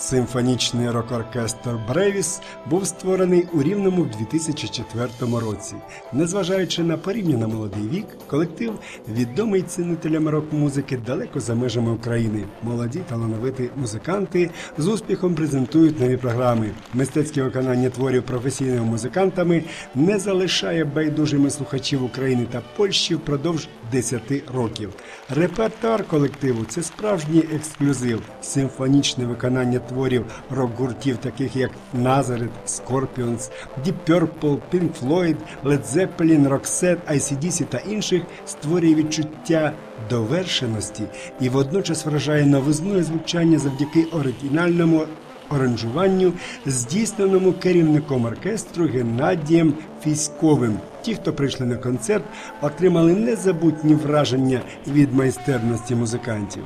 Симфонічний рок-оркестр Бревіс був створений у Рівному в 2004 році. Незважаючи на порівняно молодий вік, колектив відомий цінителям рок-музики далеко за межами України. Молоді талановиті музиканти з успіхом презентують нові програми. Мистецьке виконання творів професійними музикантами не залишає байдужими слухачів України та Польщі впродовж 10 років. Репертуар колективу це справжній ексклюзив, симфонічне виконання творів рок-гуртів, таких як Nazareth, Scorpions, Deep Purple, Pink Floyd, Led Zeppelin, Roxette, ICDC та інших створює відчуття довершеності і водночас вражає новизною звучання завдяки оригінальному оранжуванню, здійсненому керівником оркестру Геннадієм Фіськовим. Ті, хто прийшли на концерт, отримали незабутні враження від майстерності музикантів.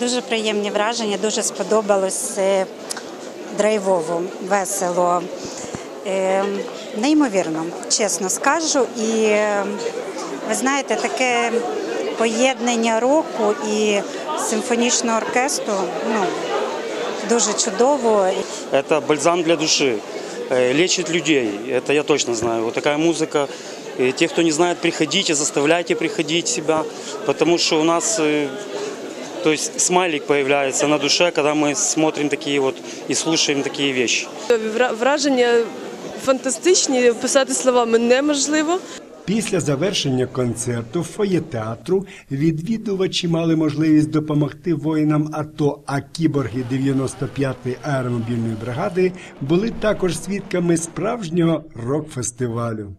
Дуже приємні враження, дуже сподобалось е, драйвово, весело. Е, Неймовірно, чесно скажу. І е, ви знаєте, таке поєднання року і симфонічного оркестру ну, дуже чудово. Это бальзам для души, э, лечит людей, это я точно знаю. Вот такая музыка. И те, кто не знает, приходите, заставляйте приходить себя, потому что у нас, э, то есть смайлик появляется на душе, когда мы смотрим такие вот и слушаем такие вещи. Вра- Враження фантастичні, писати словами неможливо. Після завершення концерту в фоє театру відвідувачі мали можливість допомогти воїнам АТО, а кіборги 95-ї аеромобільної бригади були також свідками справжнього рок-фестивалю.